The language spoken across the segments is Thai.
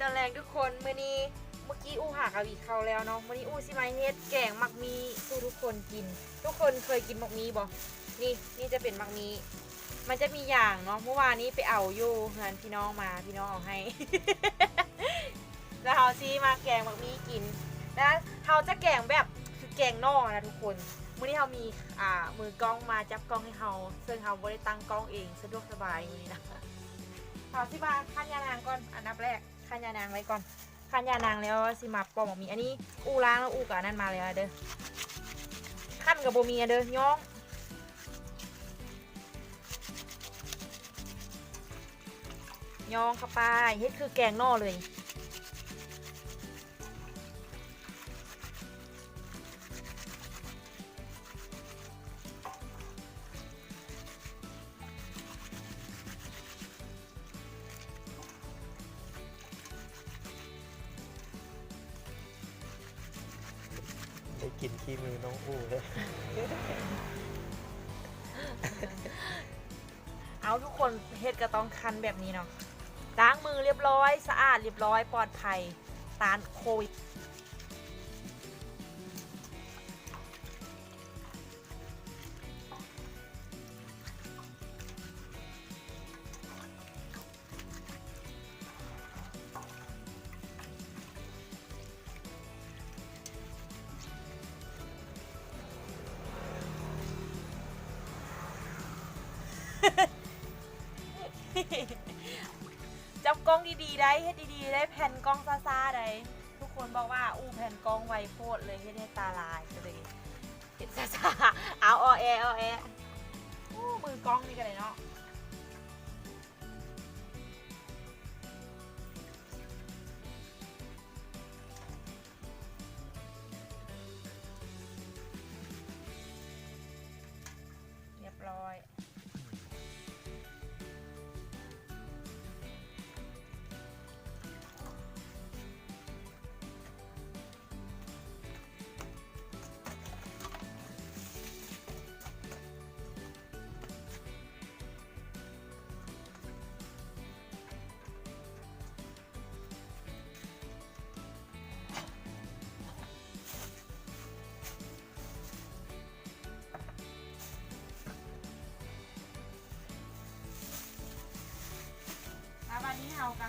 ตอนแรกทุกคนมื้อนี้เมื่อกี้อู้หากะวีเขาแล้วเนาะมื้อนี้อู้สิมเฮ็ดแกงมักมีสู่ทุกคนกิน ทุกคนเคยกินมักมีบ่นี่นี่จะเป็นมักมีมันจะมีอย่างเนาะเมื่อวานนี้ไปเอาอยู่เฮือนพี่น้องมาพี่น้องเอาให้ แล้วเฮาซีมาแกงมักมีกินแล้วเฮาจะแกงแบบคือแกงนอกนะทุกคนมื้อนี้เฮามีอ่ามือกล้องมาจับกล้องให้เฮาซึ่งเฮาบ่ได้ตั้งกล้องเองสะดวกสบายมื้อนี้นะเอาสิมาคันยานางก่อนอันดับแรก คันยานางไว้ก่อนคันยานางแล้วสิมาปอกหมกมีอันนี้ อูล้างแล้วอูกับนั่นมาเลยอะเด้อขั้นกับโบมีอะเด้อย่องย่องเข้าไปเฮ็ดคือแกงนอเลยูเลย เอาทุกคนเฮ็ดก็ต้องคันแบบนี้เนาะล้างมือเรียบร้อย สะอาดเรียบร้อยปลอดภัยต้านโควิด จับกล้องดีๆได้เฮ็ดดีๆได้แผ่นกล้องซ่าๆได้ทุกคนบอกว่าอู้แผ่นกล้องไวโพดเลยเฮ็ดให้ตาลายก็เลยเห็นซ่าๆเอาออแอเอาแออู้มือกล้องนี่กันเลยเนาะ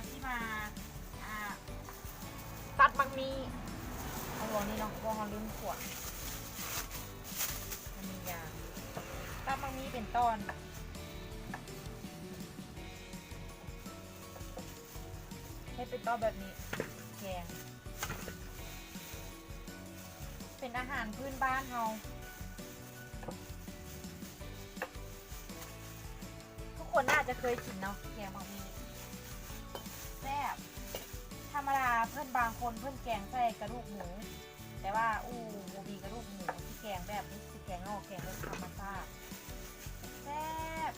ที่มาอ่าตัดมังมีเอาหัวนี่เนาะวองลืมขวดมันมียางตัดมังมีเป็นต้นให้เป็นต้นแบบนี้แกงเป็นอาหารพื้นบ้านเราทุกคนน่าจะเคยกินเนาะแกงมังมี แซ่บธรรมดาเพื่อนบางคนเพื่อนแกงใส่กระดูกหมู แต่ว่าอู้โมมีกระดูกหมูที่แกงแบบนี้ที่แกงนอกแกงแบบธรรมชาติแซ่บ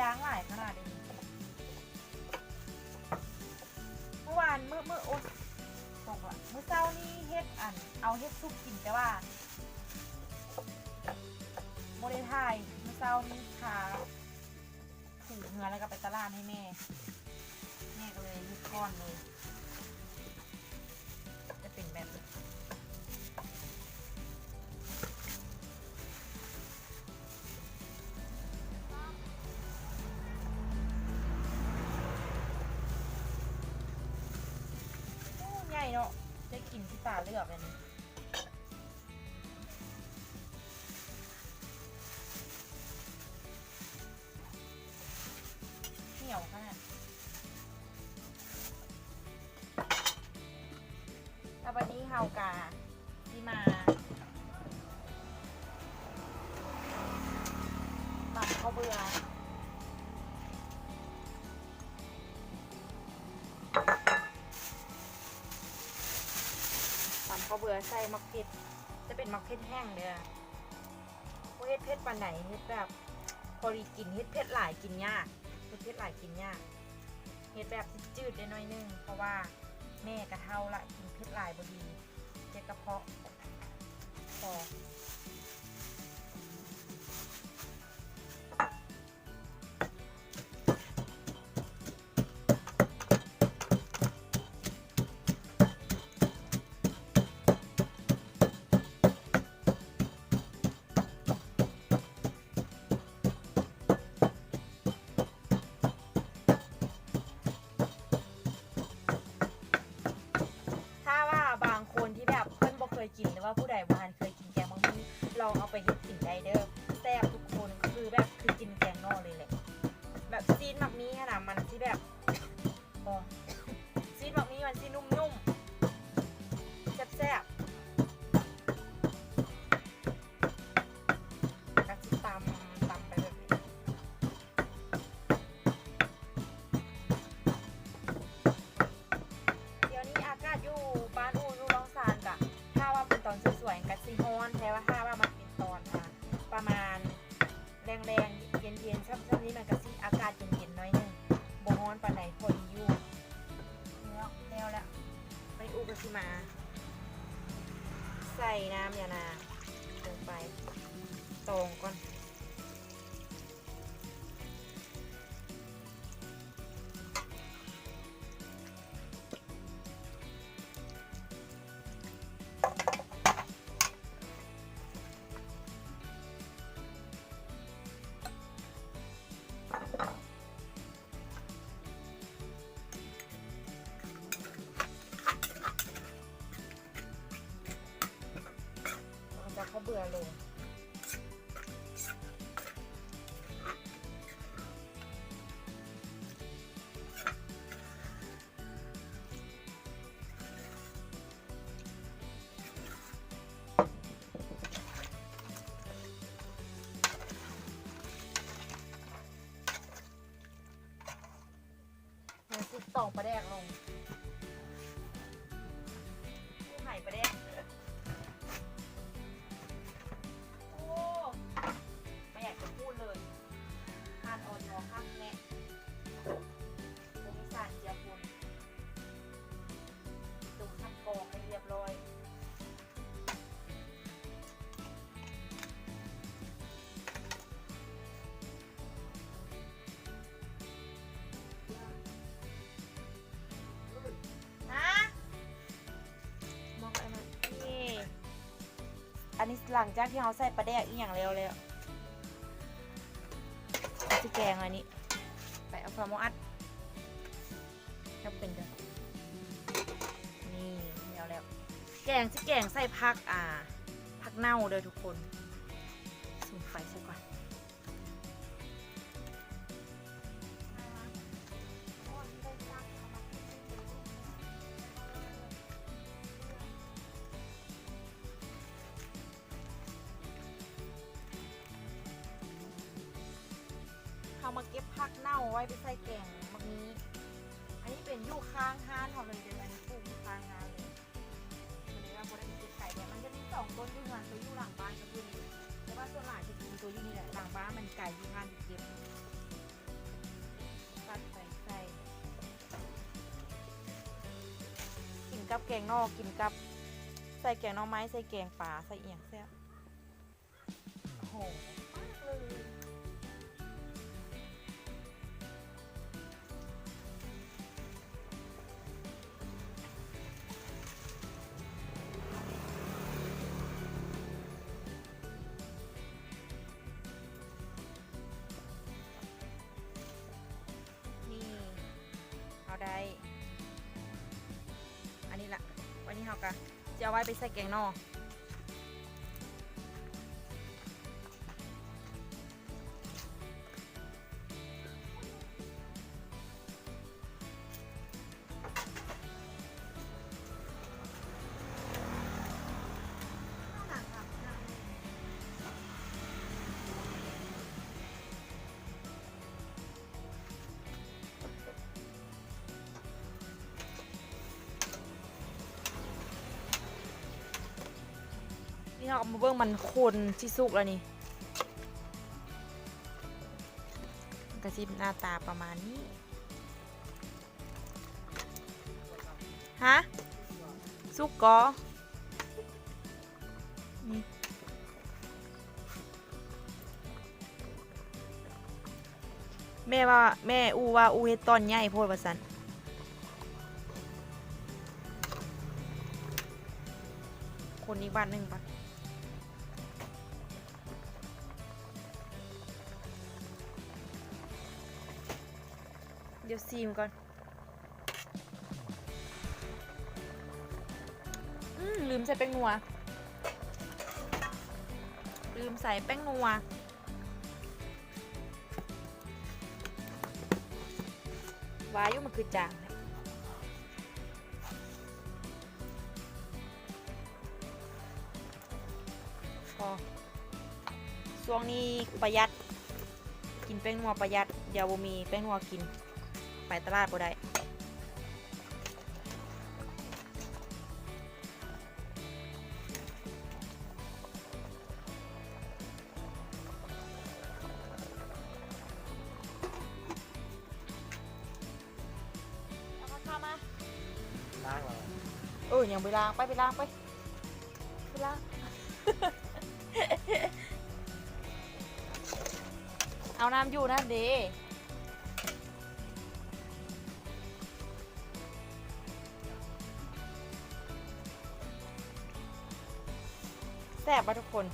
ย่างหลายขนาดนี้เมื่อวานเมื่อเมื่อโอ๊ยตกละเมื่อเช้านี่เฮ็ดอัน เอาเฮ็ดซุปกินแต่ว่าโมได้ทย เจ้านี้ค่ะถือเงินแล้วก็ไปตลาดให้แม่ แม่ก็เลยยึดก้อนเลย จะเป็นแบบนี้ใหญ่เนาะได้กลินที่ตาเลือกเลยนี่าวเบื่อตำข้าวเบื่อใส่มักเผ็ด จะเป็นมักเผ็ดแห้งเลยอพวกเฮ็ดเผ็ดปานไหนเฮ็ดแบบพอดีกินเฮ็ดเผ็ดหลายกินยากเฮ็ดเผ็ดหลายกินยากเฮ็ดแบบจืดได้น้อยนึง เพราะว่าแม่กระเท่าละกินเผ็ดหลายบดีเจ็บกระเพาะพอ ผู้ใดบ้านเคยกินแกงมังมีลองเอาไปเฮ็ดกินได้เด้อ มันจะเขาเบื่อลงเดี๋ยวสิตองประแดกลง นี้หลังจากที่เราใส่ปลาแดกอีกอย่างแล้วแล้วจะแกงอันนี้ใส่อาฟาร์มอัดก็เป็นเด้อนี่แล้วแล้ว แกงจะแกงใส่ผักอ่าผักเน่าเลยทุกคน น่าไว้ไปใส่แกงมักนี้ อันนี้เป็นยู่ข้างห้านเขาเลยเดี๋ยวอันนี้ปลูกอยู่ข้างห้านเลยมันเลยว่าบริเวณเก็บไก่เนี่ยมันจะมีสองต้นยู่งานตัวยู่หลังบ้านก็คือนี่แต่ว่าส่วนหลายจะเป็นตัวยู่นี่แหละหลังบ้านมันไก่ยู่ห้านเก็บตัดใส่ใส่กินกับแกงนอกกินกับใส่แกงน่อไม้ใส่แกงปลาใส่เอียงแซ่บโอ้โห เรากะจะเอาไว้ไปใส่แกงนอ กนี่เราเอามาเบิ่งมันคนที่สุกแล้วนี่กระซิบหน้าตาประมาณนี้ ฮะ สุกก็นี่แม่ว่าแม่อูว่าอูเฮ็ดตอนใหญ่โพดว่าสันคนอีกบ้านหนึ่งปะ ดี๋ยวซีมก่อน อืมลืมใส่เป็นนัว ลืมใส่แป้งนัว วายุมันคือจางพอช่วงนี้ประหยัด กินแป้งนัวประหยัดเดี๋ยวบ่มีแป้งนัวกิน ไปตลาดบ่ได้เอามาข้ามาล้างเหรอเออยังไปล้างไปไปล้างไปไปล้างเอาน้ำอยู่นะเด ซ่บปะทุกคน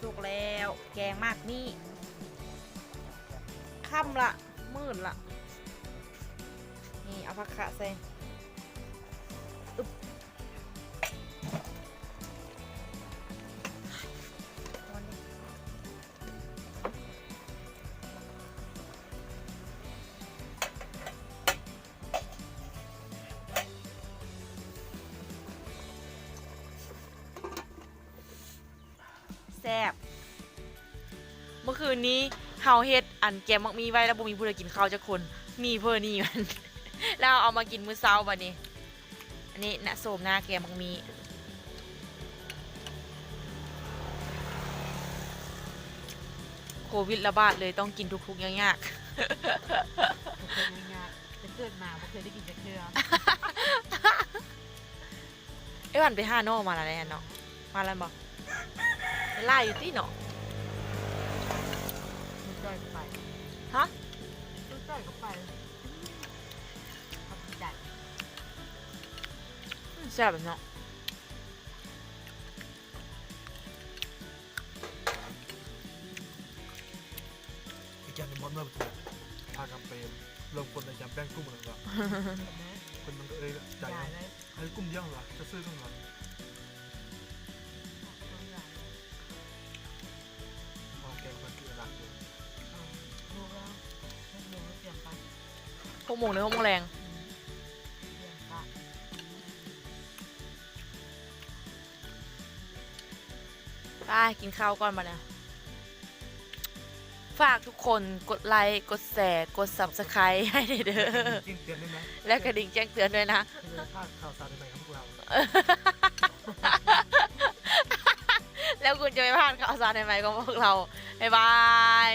สุกแล้ว แกงมากนี่ค่ำละ มืดละ นี่เอาผักคะใส่ คืนนี้เฮาเฮ็ดอันแกมมักมีไว้แล้วบ่มีผู้ใดกินข้าวจักคนมีเพิ่นนี่มัน แล้วเอามากินมื้อเช้าบัดนี้ อันนี้นะโสมหน้าแกมมักมีโควิดระบาดเลยต้องกินทุกๆยากเคยง่ายๆจะเกิดมาบ่เคยได้กินจะเทือๆไอ้วันไปห้าโนมาแล้วเนี่ยเนาะมาแล้วบอกไปไล่อยู่ที่เนาะ มันจ่อยก็ไป ฮะมันจ่อยก็ไปเขาดีใจอืมแซ่บอะเนาะอีกอย่างหนึงมอนเมื่อถูกพากันไปรวมคนในจำแป้งกุ้งเลยว่ากับแม่คนมันก็เอ้ยใจใหญ่เลยไอ้กุ้งย่างเหรอจะซื้อกุ้งเหรอ โมงหรือหกโมงแรงเตรียมปะไปกินข้าวก่อนมาเนี่ยฝากทุกคนกดไลค์กดแชร์กด subscribe ให้เด้อจริงเตือนด้วยนะและกระดิ่งแจ้งเตือนด้วยนะเพื่อพลาดข่าวสารใหม่ๆของพวกเราแล้วคุณจะไม่พลาดข่าวสารใหม่ๆของพวกเราบ๊ายบาย